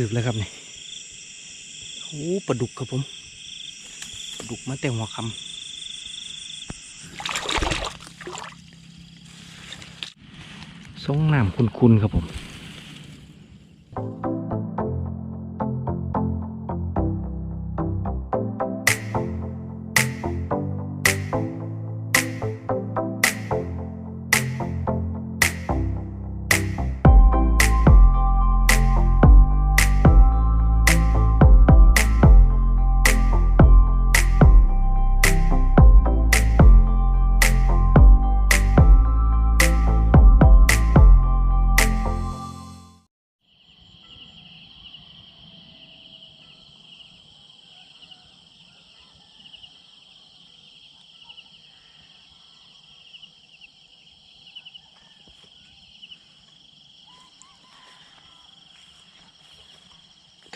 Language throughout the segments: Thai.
ถือแล้วครับนี่โอ้ปลาดุกครับผมปลาดุกมาแต่หัวคำทรงน้ำคุณๆครับผม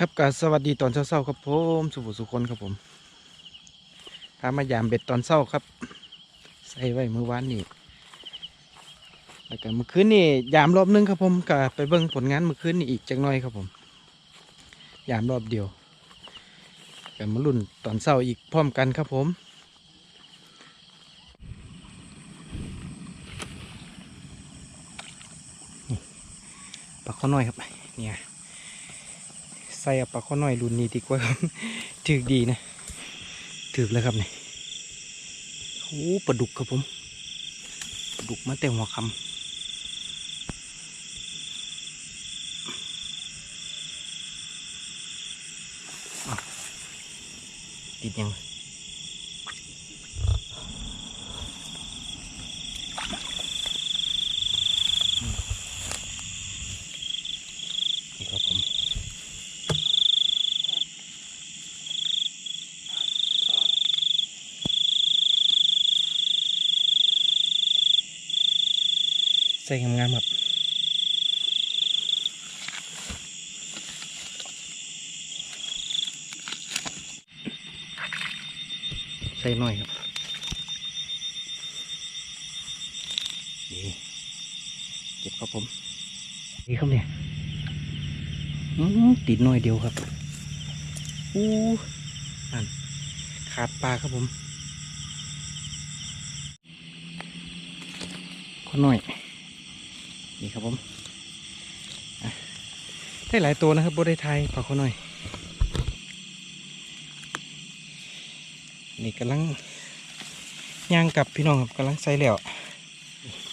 ครับกาสวัสดีตอนเช้าๆครับผมสุภสุคนครับผมพามายามเบ็ดตอนเช้าครับ ใส่ไว้เมื่อวานนี่แล้วก็เมื่อคืนนี่ยามรอบนึงครับผมก็ไปเบิ่งผลงานเมื่อคืนนี่อีกจักหน่อยครับผม ยามรอบเดียวก็มาลุ่นตอนเช้าอีกพร้อมกันครับผมปลาข้อน้อยครับเนี่ย ใส่ปลาข้อน้อยรุ่นนี้ดีกว่าครับถือดีนะถือแล้วครับนี่โอ้ปลาดุกครับผมปลาดุกมาแต่หัวคำติดยังอืมนี่ครับผม ใส่งามๆครับใส่หน่อยครับดีเก็บครับผมดีครับเนี่ยอื้อติดหน่อยเดียวครับอู้นั่นขาดปลาครับผมคนหน่อย นี่ครับผมได้หลายตัวนะครับบได้ไทยปลาเขาหน่อย นี่กำลังย่างกับพี่น้องครับกำลังใส่แล้ว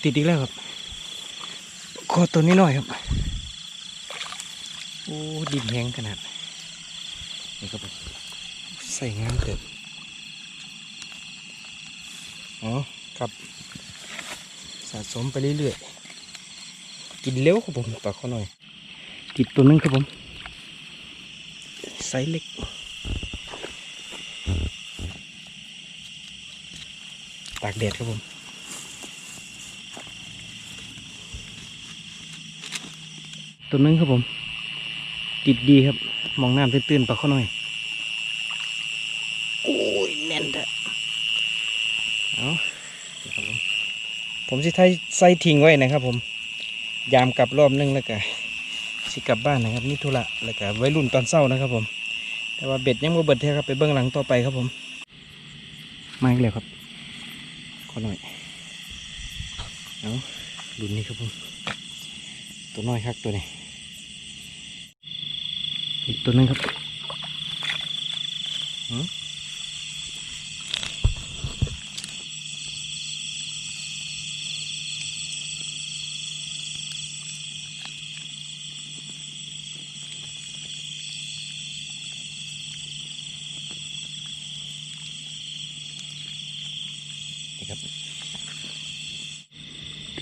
ติดอีกแล้วครับคอตัวนี้หน่อยครับโอ้ดินแห้งขนาดนี่ครับผมใส่งามเกิดอ๋อครับสะสมไปเรื่อยๆ กินเร็วครับผมปลาข้อหน่อย ติดตัวนึงครับผมไซส์เล็กตากแดดครับผมตัวนึงครับผม ติดดีครับ มองน้ำตื้นๆปลาข้อหน่อย โอ้ยแน่นแท้เอาเดี๋ยวครับผมผมสิไทยใส่ทิ้งไว้นะครับผม ยามกลับรอบนึงแล้วก็สิกลับบ้านนะครับนี่ธุระแล้วก็ไว้รุ่นตอนเศร้านะครับผม แต่ว่าเบ็ดยังบ่เบิดเท่ครับไปเบื้องหลังต่อไปครับผม มาอีกแล้วครับขอหน่อยเอารุ่นนี้ครับผมตัวน้อยครับตัวนี้อีกตัวนึงครับ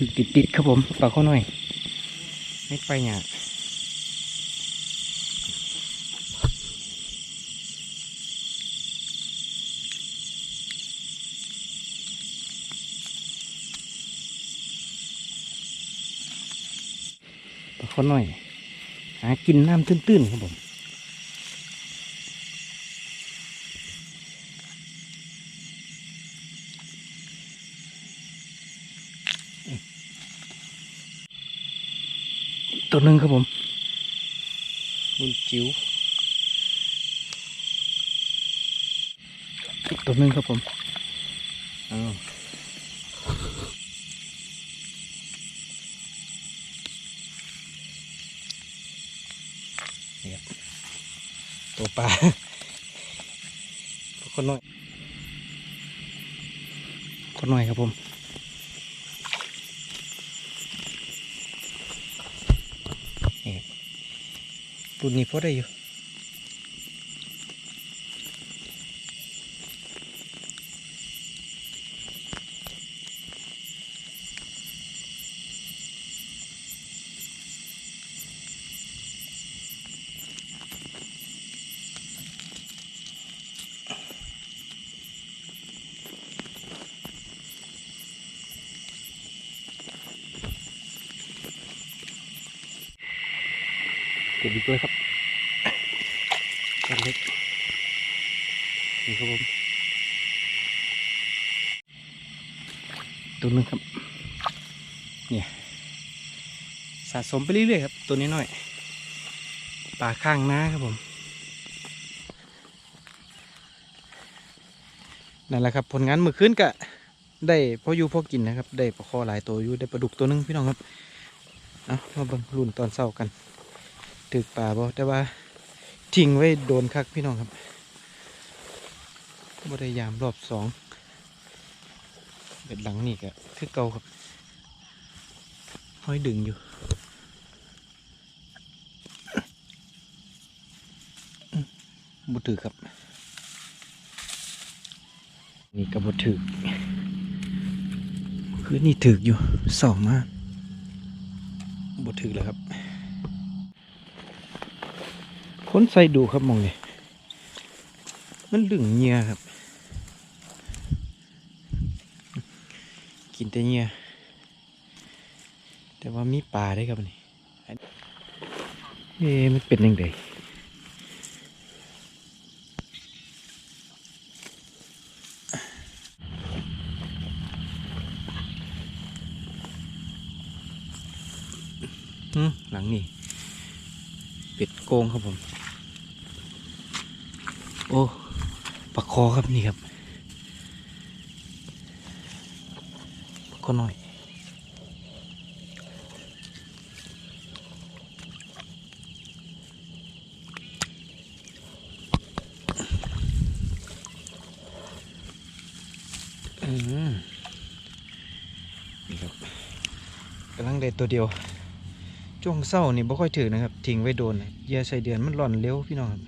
ติดติดติดครับผมปลาเขาหน่อยไม่ไปหยาดปลาเขาหน่อย หากินน้ำตื้นๆครับผม ตัวหนึ่งครับผมรุ่นจิ๋วอีกตัวหนึงครับผมอ้าวนี่ครับตัวปลาคนน้อยคนน้อยครับผม นี่ครับ รุ่นนี้พอได้อยู่ ก็บอีกด้วยครับตัวเล็กนี่ครับผมตัวนึงครับ เนี่ย สะสมไปเรื่อยๆครับ ตัวนี้น้อยปลาข้างน้าครับผมนั่นแหละครับ ผลงานเมื่อคืนก็ได้พออยู่พอกินนะครับ ได้ปลาคอหลายตัวอยู่ได้ปลาดุกตัวหนึงพี่น้องครับ เอามาบิ่งรุ่นตอนเช้ากัน ถึกป่าบ่แต่ว่าทิ้งไว้โดนคักพี่น้องครับบ่ได้ยามรอบสองเบ็ดหลังนี่ก็คือเก่าครับห้อยดึงอยู่บ่ถือครับ นี่ก็บ่ถือคือนี่ถืออยู่สองมากบ่ถือแล้วครับ คนใส่ดูครับมองเลยมันดึงเงียครับ กินแต่เงียแต่ว่ามีปลาได้ครับนี่เอ๊มันเป็นยังไงหลังนี่ เป็ดโกงครับผม โอ้ปลาคอครับนี่ครับปลาคอหน่อยอืมนี่ครับกำลังได้ตัวเดียว ช่วงเศร้านี่บ่ค่อยถือนะครับทิ้งไว้โดนเยื่อใส่เดือนมันร่อนเร็วพี่น้องครับ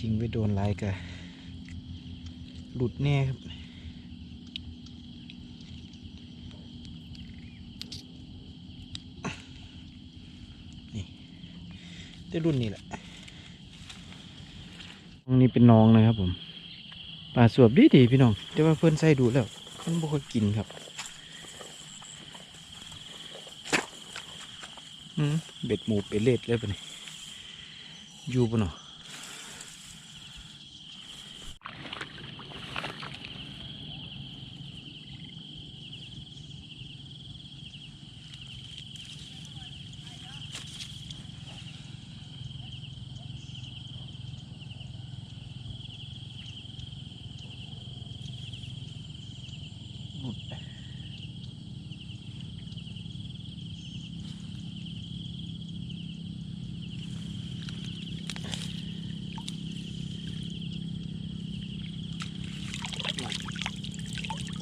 ทิ้งไว้โดนลายกะหลุดแน่ครับนี่ได้รุ่นนี้แหละตรงนี้เป็นน้องนะครับผมปลาสวบดีดีพี่น้องแต่ว่าเพิ่นใส่ดูแล้วมันบ่ค่อยกินครับอืม เบ็ดหมูเป็ดเล็ดเลยปะนี่อยู่ปะเนาะ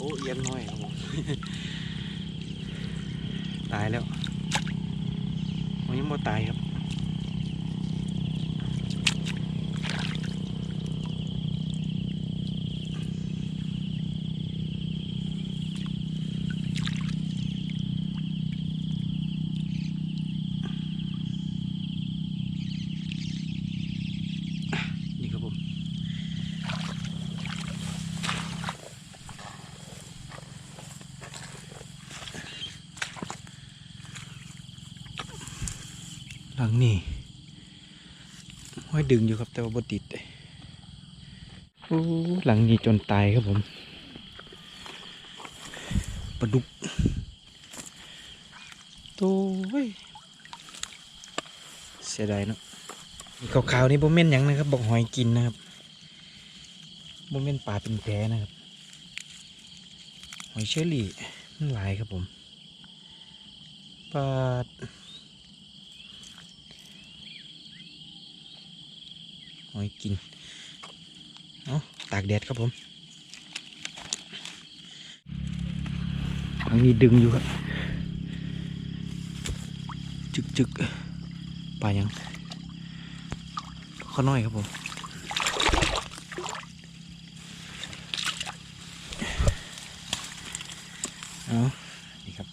อ้เอียนน้อยครับผมตายแล้วมันยังบ่ตายครับ หลังนี่ห้อยดึงอยู่ครับแต่ว่าบติดเลยโอ้หลังนี้จนตายครับผมปลาดุกโตัวเว้ยเสียดายเนาะนี่ขาวๆนี่บ่แม่นยังนะครับบอกหอยกินนะครับบ่แม่นปลาเป็นแผลนะครับหอยเชอรี่มันหลายครับผมปลา หอยกินเอาตากแดดครับผมทางนี้ดึงอยู่ครับ จึกจึกปลายังข้อน้อยครับผมเอานี่ครับ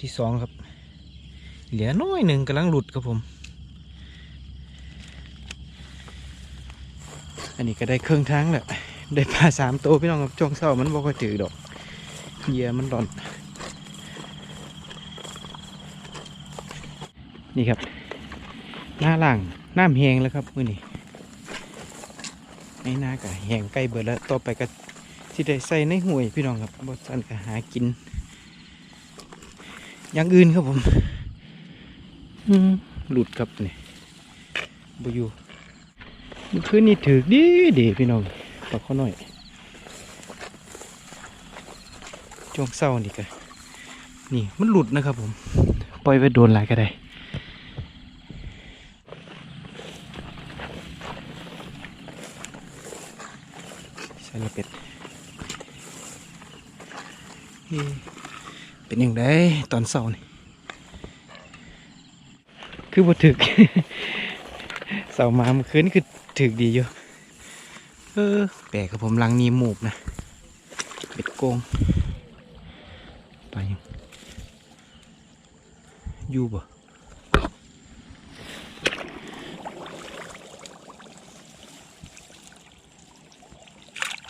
ที่สองครับ เหลือน้อยหนึ่งกำลังหลุดครับผม อันนี้ก็ได้เครื่องทั้งแหละ ได้ปลาสามตัวพี่น้องครับช่วงเช้ามันบ่ค่อยถือดอกเหยื่อมันดอน นี่ครับ หน้าล่างน้ำแหงแล้วครับมื่อนี้ในหน้ากะแหงใกล้เบิดแล้วต่อไปก็ที่ได้ใส่ในห่วยพี่น้องครับบดสันก็หากิน อย่างอื่นครับผมอืมหลุดครับนี่บอยู่เมื่อคืนนี้ถือดีดีพี่น้องปลาข้อน้อยช่วงเศร้านี่ก็นี่มันหลุดนะครับผม ปล่อยไปโดนหลายก็ได้ใช่ละเป็ดเฮ้ เป็นยังไงตอนเสาร์นี่คือบ่ถึก เสาร์มาเมื่อคืนคือถึกดีอยู่เออแปลกครับผมลังนี้หมูบนะเป็ดโกงไปยังอยู่บ่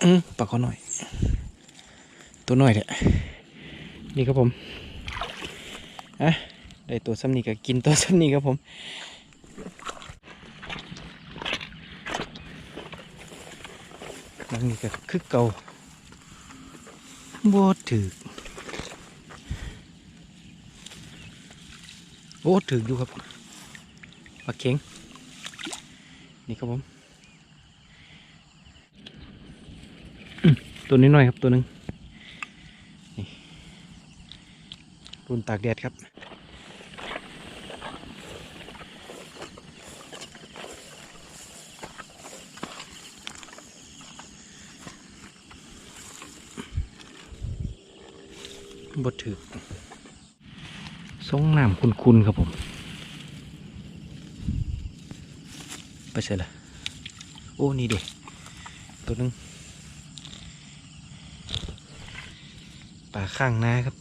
อืมปลาเขาหน่อย ตัวหน่อยเถอะ นี่ครับผมอะได้ตัวซ้ำนี่ก็กินตัวซ้ำนี่ครับผมนังนี่ก็คือเก่าบดถือโอ้ถืออยู่ครับปลาเข็งนี่ครับผมตัวนี้หน่อยครับตัวหนึ่ง รุ่นตากแดดครับบดถือทรงน้ำคุณๆครับผม ไปเสร็จละโอ้ นี่เด็ตัวนึงป่าข้างนาครับ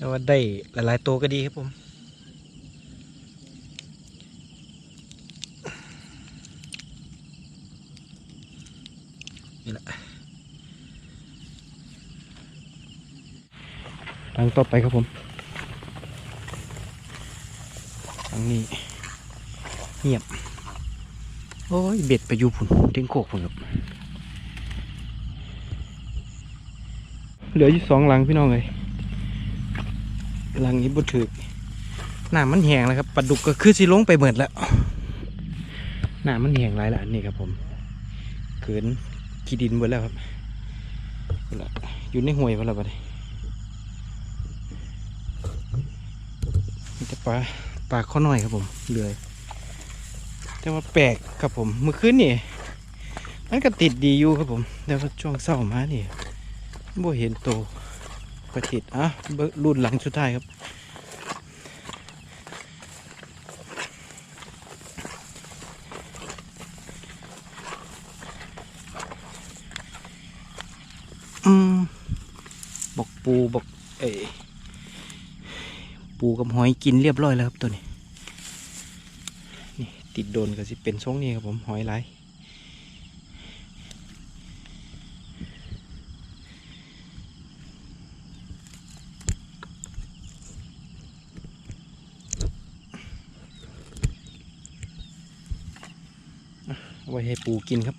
แต่ว่าได้หลาย ๆ ตัวก็ดีครับผมนี่แหละทางต่อไปครับผมทางนี้เงียบ โอ้ย เบ็ดไปอยู่พุ่นเต็งโคกพุ่นครับเหลืออยู่สองหลังพี่น้องเลย หลังนี้บุถึกน้ำมันแห้งแล้วครับปลาดุกก็คือสิลงไปเหมือนแล้วหน้ำมันแห้งหลายแล้วนี่ครับผมเกินขี้ดินหมดแล้วครับพุ่นละอยู่ในห้วยพุ่นละบัดนี้มีแต่ปลาปลาข้อน้อยครับผมเลือแต่ว่าแปลกครับผมเมื่อคืนนี่มันก็ติดดีอยู่ครับผม แต่ว่าช่วงเศร้ามานี่บ่เห็นโต ก็ติดอะรุ่นหลังสุดท้ายครับ อืมบอกปูบอกเอปูกับหอยกินเรียบร้อยแล้วครับตัวนี้ นี่ติดโดนก็สิเป็นทรงนี้ครับผมหอยไหล ไว้ให้ปูกินครับ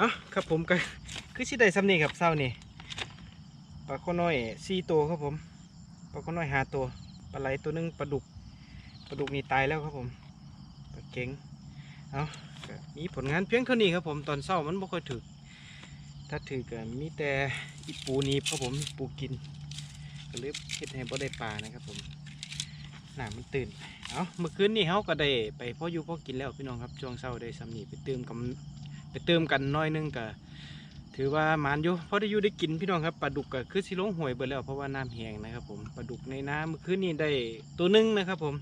อะครับผมก็คือสิได้ซ้ำนี่ครับเศร้านี่ปลาข้อน้อยสี่ตัวครับผมปลาข้อน้อยหาตัวปลาไหลตัวหนึงปลาดุกปลาดุกนี่ตายแล้วครับผมปลาเก่งเอามีผลงานเพียงเท่านี้ครับผมตอนเศร้ามันบ่ค่อยถึกถ้าถือก็มีแต่อีปูนีบครับผมปูกินก็เลยเฮ็ดให้บ่ได้ปลานะครับผม น้ำมันตื่น เอาเมื่อคืนนี้เขาก็ได้ไปพ่ออยู่พ่อกินแล้วพี่น้องครับช่วงเช้าได้สำนีไปเติมกันไปเติมกันน้อยนึงก็ถือว่าหมานอยู่พอได้อยู่ได้กินพี่น้องครับปลาดุกก็คือสิลงห่วยเบิดแล้วเพราะว่าน้ำแห้งนะครับผมปลาดุกในน้ำเมื่อคืนนี้ได้ตัวหนึงนะครับผม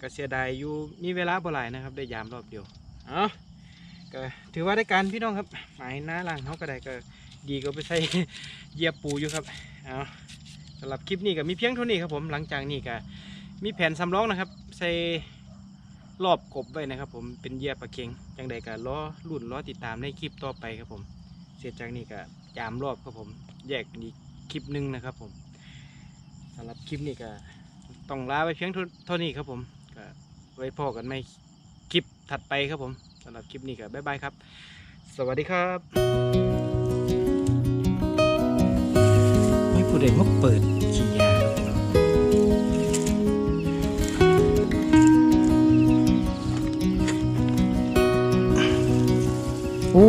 ก็เสียดายอยู่มีเวลาบ่หลายนะครับได้ยามรอบเดียวเอาก็ถือว่าได้การพี่น้องครับหมายหน้าล่างเขาก็ได้ก็ดีก็ไปใส่เหยียบปูอยู่ครับเอาสำหรับคลิปนี้ก็มีเพียงเท่านี้ครับผมหลังจากนี้ก็ มีแผ่นสำรองนะครับ ใส่รอบกบไว้นะครับ ผมเป็นเยียบปลาเค็งจังใดก็ล้อรุ่นล้อติดตามในคลิปต่อไปครับผม เสร็จจากนี้ก็ยามรอบครับผม แยกอีกคลิปหนึ่งนะครับ ผมสำหรับคลิปนี้ก็ต้องลาไปเพียงเท่านี้ครับผมก็ไว้พอกันในคลิปถัดไปครับผมสำหรับคลิปนี้ก็บ๊ายบายครับ สวัสดีครับไม่ผู้ใดมาเปิดเขีย โอ้